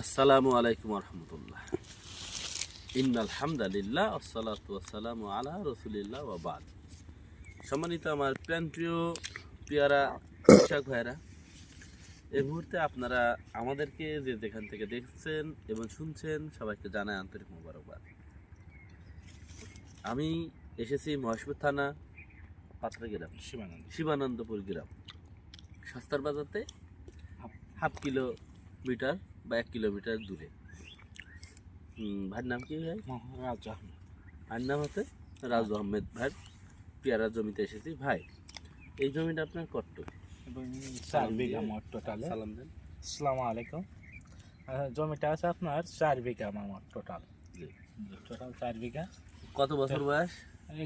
আসসালামু আলাইকুম রহমতুল্লাহ ইন্নাল হামদালিল্লাহ আসসালাতু আসসালামু আলা রসুলিল্লাহ ওয়াবাদ সম্মানিত আমার প্রাণপ্রিয় পেয়ারা কৃষক ভাইরা এই মুহূর্তে আপনারা আমাদেরকে যে যেখান থেকে দেখছেন এবং শুনছেন সবাইকে জানায় আন্তরিক মোবারকবাদ। আমি এসেছি মহেশপুর থানা পাত্রা গ্রাম শিবানন্দ। শিবানন্দপুর গ্রাম। সস্তার বাজারতে হাফ কিলোমিটার বা এক কিলোমিটার দূরে। ভাইয়ের নাম কি ভাই? মহারাজ আহমেদ। ভাইয়ের নাম হচ্ছে রাজু আহমেদ ভাই। পেয়ারা জমিতে এসেছি। ভাই এই জমিটা আপনার কট্ট। এবং চার বিঘা মোট টোটালে সালাম দেন। আসসালামু আলাইকুম। জমিটা আছে আপনার চার বিঘা আমার টোটাল। টোটাল চার বিঘা। কত বছর বয়স?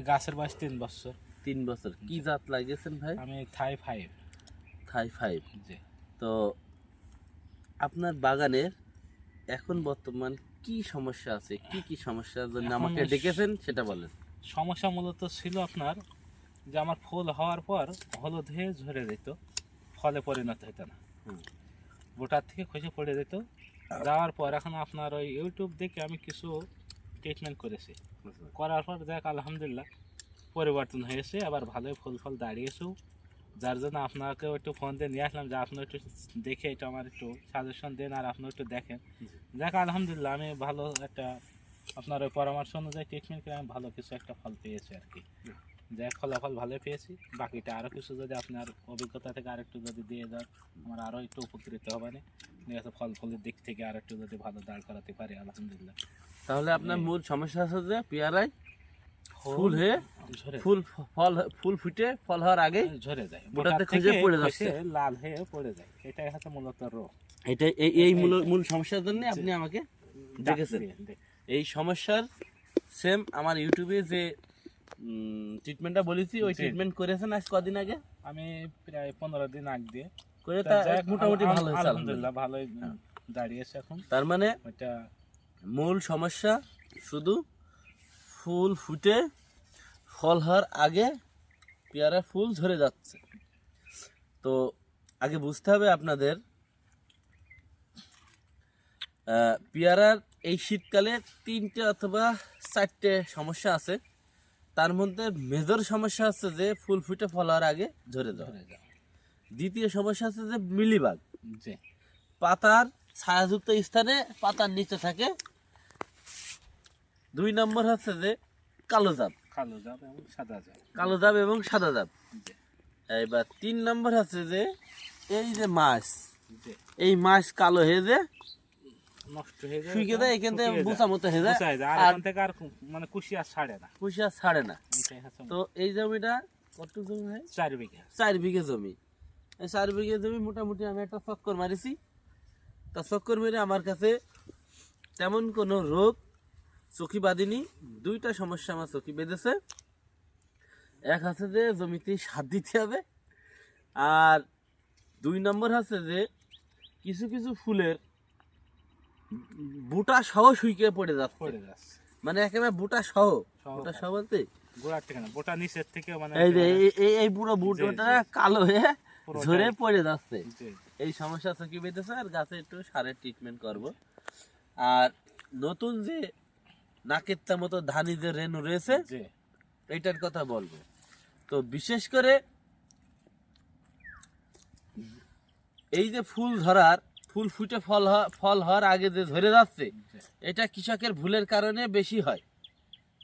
গাছের বয়স তিন বছর। তিন বছর। কি জাত লাগিয়েছেন ভাই? আমি থাই ফাইভ। থাই ফাইভ। জি। তো আপনার বাগানের এখন বর্তমান কি সমস্যা আছে? কি কি সমস্যার জন্য আমাকে ডেকেছেন সেটা বলেন। সমস্যা মূলত ছিল আপনার যে আমার ফুল হওয়ার পর হলুদ হয়ে ঝরে যেত ফলে পরিণত হতো না। বোটার থেকে খসে পড়ে যেত। যাওয়ার পর এখন আপনার ওই ইউটিউব দেখে আমি কিছু ট্রিটমেন্ট করেছি। করার পর দেখ আলহামদুলিল্লাহ পরিবর্তন হয়েছে। আবার ভালোই ফুল ফল দাঁড়িয়েছেও। যার জন্য আপনাকে একটু ফোন দিয়ে নিয়ে আসলাম যে আপনি একটু দেখে এটা আমার একটু সাজেশন দেন আর আপনি একটু দেখেন। দেখ আলহামদুলিল্লাহ আমি ভালো একটা আপনার ওই পরামর্শ অনুযায়ী ট্রিটমেন্ট করে আমি ভালো কিছু একটা ফল পেয়েছি আর কি। দেখ ফলাফল ভালো পেয়েছি। বাকিটা আরও কিছু যদি আপনার অভিজ্ঞতা থেকে আরেকটু যদি দিয়ে দেন আমার আরও একটু উপকৃত হবে না ঠিক আছে ফল ফলের দিক থেকে আর একটু যদি ভালো দাঁড় করাতে পারি আলহামদুলিল্লাহ। তাহলে আপনার মূল সমস্যা আছে যে পেয়ারায় ফুল হয়ে ফুল ফল ফুল ফুটে ফল হওয়ার আগে ঝরে যায়। বোটাতে খুঁজে পড়ে যাচ্ছে। লাল হয়ে পড়ে যায়। এটাই হচ্ছে মূলত রোগ এটা এই এই মূল মূল সমস্যার জন্য আপনি আমাকে দেখেছেন দেখ- দেখ- এই সমস্যার সেম আমার ইউটিউবে যে ট্রিটমেন্টটা বলেছি ওই ট্রিটমেন্ট করেছেন আজ কদিন আগে? আমি প্রায় পনেরো দিন আগ দিয়ে। করে তা মোটামুটি ভালো হয়েছে আলহামদুলিল্লাহ ভালোই হ্যাঁ। দাঁড়িয়েছে এখন। তার মানে ওইটা মূল সমস্যা শুধু ফুল ফুটে ফল হওয়ার আগে পেয়ারা ফুল ঝরে যাচ্ছে। তো আগে বুঝতে হবে আপনাদের পেয়ারার এই শীতকালে তিনটে অথবা চারটে সমস্যা আছে। তার মধ্যে মেজর সমস্যা হচ্ছে যে ফুল ফুটে ফল হওয়ার আগে ঝরে যাওয়া। যায় দ্বিতীয় সমস্যা হচ্ছে যে মিলিবাগ। পাতার ছায়াযুক্ত স্থানে পাতার নিচে থাকে দুই নম্বর হচ্ছে যে কালো জাপ কালো যাব এবং সাদা যাব কালো জাপ এবং সাদা জাপ এবার তিন নম্বর হচ্ছে যে এই যে মাছ এই মাছ কালো হয়ে যে নষ্ট হয়ে যায় শুকিয়ে যায় এখান থেকে শুকিয়ে বুসা মতো হয়ে যায়। আর আর থেকে আর মানে কুশি আর ছাড়ে না। কুশি আর ছাড়ে না। তো এই জমিটা কত জমি হয় চার বিঘা। চার বিঘে জমি। এই চার বিঘে জমি মোটামুটি আমি একটা চক্কর মারিছি। তা চক্কর মেরে আমার কাছে তেমন কোনো রোগ চোখি বাঁধেনি দুইটা সমস্যা আমার চোখি বেঁধেছে। এক আছে যে জমিতে সার দিতে হবে আর দুই নম্বর আছে যে কিছু কিছু ফুলের বুটা সহ শুইকে পড়ে যাচ্ছে। পড়ে যাচ্ছে। মানে একেবারে বুটা সহ। বুটা সহ বলতে? গোড়ার থেকে না বোটা নিচের থেকে মানে এই যে এই- এই এই পুরো বুটটা কালো হয়ে ঝরে পড়ে যাচ্ছে। এই সমস্যা চকি বেঁধেছে আর গাছে একটু সারের ট্রিটমেন্ট করব। আর নতুন যে নাকেরটা মতো ধানি যে রেনু রয়েছে এইটার কথা বলব। তো বিশেষ করে এই যে ফুল ধরার ফুল ফুটে ফল ফল হওয়ার আগে যে ধরে যাচ্ছে এটা কৃষকের ভুলের কারণে বেশি হয়।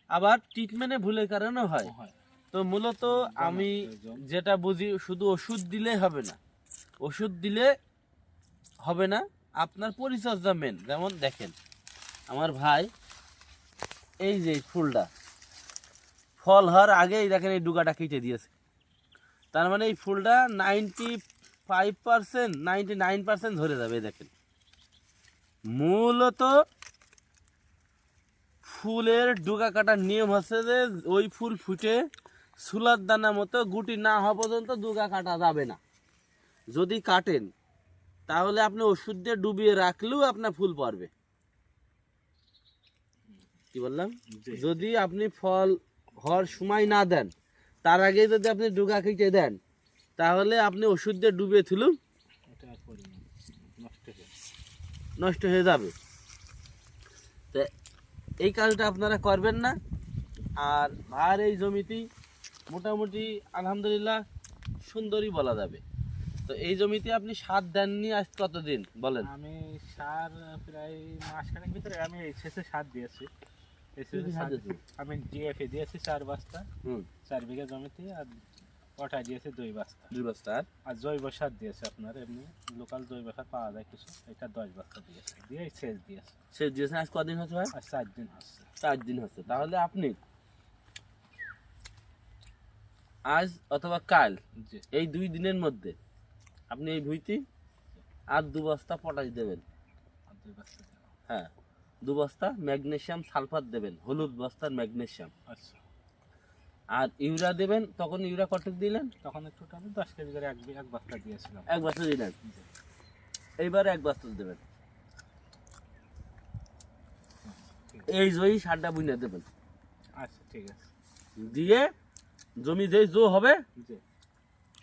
আবার ট্রিটমেন্টে ভুলের কারণেও হয়। হয়। তো মূলত আমি যেটা বুঝি শুধু ওষুধ দিলে হবে না। ওষুধ দিলে হবে না। আপনার পরিচর্যা মেন যেমন দেখেন আমার ভাই এই যে ফুলটা। ফল হওয়ার আগেই দেখেন এই ডুগাটা কেটে দিয়েছে। তার মানে এই ফুলটা ninety five percent ninety nine percent ধরে যাবে দেখেন। মূলত ফুলের ডুগা কাটার নিয়ম হচ্ছে যে ওই ফুল ফুটে সুলার দানা মতো গুটি না হওয়া পর্যন্ত ডুগা কাটা যাবে না। যদি কাটেন, তাহলে আপনি ওষুধ দিয়ে ডুবিয়ে রাখলেও আপনার ফুল পড়বে। কি বললাম? যদি আপনি ফল হওয়ার সময় না দেন তার আগে যদি আপনি ডুগা কেটে দেন তাহলে আপনি ওষুধ দিয়ে ডুবে আর পরিমাণ নষ্ট হয়ে যাবে। তো এই কাজটা আপনারা করবেন না। আর ভাইয়ের এই জমিটি মোটামুটি আলহামদুলিল্লাহ সুন্দরই বলা যাবে। তো এই জমিতে আপনি সার দেননি আজ কতদিন? বলেন। আমি সার প্রায় মাসখানেক ভিতরে আমি এই শেষে সার দিয়েছি। আমি ডিএফএ দিয়েছি চার বস্তা। হুম। চার বিঘা জমিতে আর ওটা দিয়েছি দুই বস্তা। দুই বস্তা আর? আর জৈব সার দিয়েছে আপনার এমনি লোকাল জৈব সার পাওয়া যায় কিছু। এটা দশ বস্তা দিয়েছে। দিয়ে সেচ দিয়েছে। সে দিয়েছেন? আজ কদিন হচ্ছে ভাই? আর চার দিন হচ্ছে। চার দিন হচ্ছে। তাহলে আপনি আজ অথবা কাল এই দুই দিনের মধ্যে আপনি এই ভুইটি আর দু বস্তা পটাশ দেবেন। হ্যাঁ। দু বস্তা ম্যাগনেশিয়াম সালফার দেবেন হলুদ বস্তার ম্যাগনেশিয়াম। আচ্ছা। আর ইউরিয়া দেবেন তখন ইউরিয়া কটক দিলেন? তখন একটু আমি দশ কেজি করে এক এক বস্তা দিয়েছিলাম। এক বস্তা দিলেন। এইবার এক বস্তা দেবেন। এই জয়ী সারটা বুনে দেবেন। আচ্ছা ঠিক আছে। দিয়ে জমি যেই জো হবে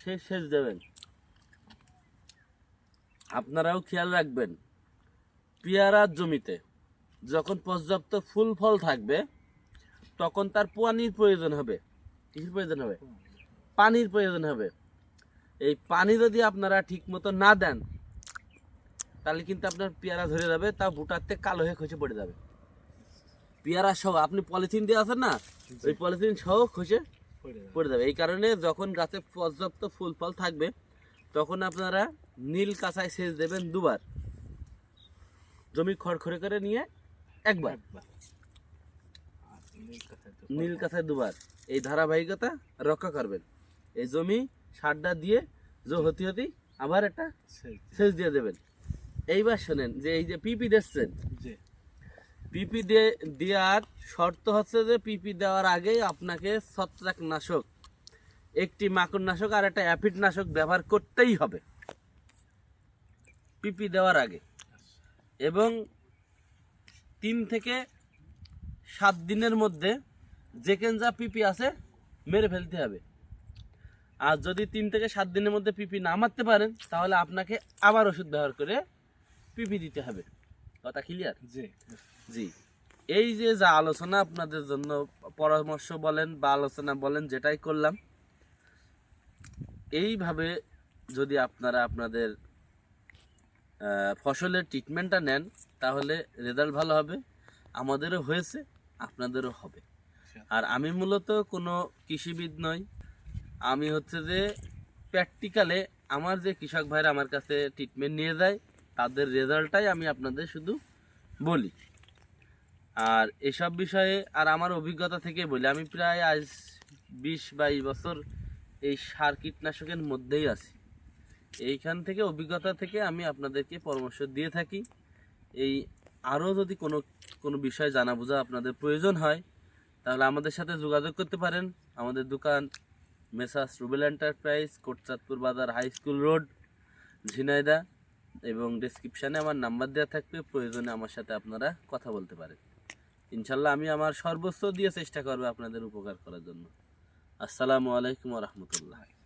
সে সেচ দেবেন। আপনারাও খেয়াল রাখবেন পেয়ারার জমিতে। যখন পর্যাপ্ত ফুল ফল থাকবে তখন তার পানির প্রয়োজন হবে। কিসের প্রয়োজন হবে? পানির প্রয়োজন হবে। এই পানি যদি আপনারা ঠিক মতো না দেন তাহলে কিন্তু আপনার পেয়ারা ধরে যাবে তা বুটাতে কালো হয়ে খসে পড়ে যাবে। পেয়ারা সহ আপনি পলিথিন দিয়ে আছেন না? ওই পলিথিন সহ খসে পড়ে যাবে। পড়ে যাবে। এই কারণে যখন গাছে পর্যাপ্ত ফুল ফল থাকবে তখন আপনারা নীল কাঁচায় সেচ দেবেন দুবার। জমি খড়খড়ে করে নিয়ে একবার। নীল কাঁথায় দুবার। এই ধারাবাহিকতা রক্ষা করবেন। এই জমি সারটা দিয়ে জো হতি হতি আবার একটা সেচ দিয়ে দেবেন। এইবার শোনেন যে এই যে পিপি দিচ্ছেন পিপি দেওয়ার শর্ত হচ্ছে যে পিপি দেওয়ার আগে আপনাকে ছত্রাকনাশক একটি মাকড়নাশক আর একটা অ্যাফিড নাশক ব্যবহার করতেই হবে। পিপি দেওয়ার আগে। এবং তিন থেকে সাত দিনের মধ্যে যেখান যা পিপি আছে মেরে ফেলতে হবে। আর যদি তিন থেকে সাত দিনের মধ্যে পিপি না মারতে পারেন তাহলে আপনাকে আবার ওষুধ ব্যবহার করে পিপি দিতে হবে। কথা ক্লিয়ার জি। জি। এই যে যা আলোচনা আপনাদের জন্য পরামর্শ বলেন বা আলোচনা বলেন যেটাই করলাম এইভাবে যদি আপনারা আপনাদের ফসলের ট্রিটমেন্টটা নেন তাহলে রেজাল্ট ভালো হবে আমাদেরও হয়েছে আপনাদেরও হবে। আর আমি মূলত কোনো কৃষিবিদ নই আমি হচ্ছে যে প্র্যাকটিক্যালে আমার যে কৃষক ভাইরা আমার কাছে ট্রিটমেন্ট নিয়ে যায় তাদের রেজাল্টটাই আমি আপনাদের শুধু বলি। আর এসব বিষয়ে আর আমার অভিজ্ঞতা থেকে বলি আমি প্রায় আজ বিশ বাইশ বছর এই সার কীটনাশকের মধ্যেই আছি। এইখান থেকে অভিজ্ঞতা থেকে আমি আপনাদেরকে পরামর্শ দিয়ে থাকি। এই আরও যদি কোনো কোনো বিষয় জানা বোঝা আপনাদের প্রয়োজন হয়, তাহলে আমাদের সাথে যোগাযোগ করতে পারেন। আমাদের দোকান মেসাস রুবেল এন্টারপ্রাইজ, কোটচাঁদপুর বাজার হাই স্কুল রোড, ঝিনাইদা, এবং ডেসক্রিপশানে আমার নাম্বার দেওয়া থাকবে, প্রয়োজনে আমার সাথে আপনারা কথা বলতে পারেন। ইনশাল্লাহ আমি আমার সর্বোচ্চ দিয়ে চেষ্টা করব আপনাদের উপকার করার জন্য। আসসালামু আলাইকুম রহমতুল্লাহ।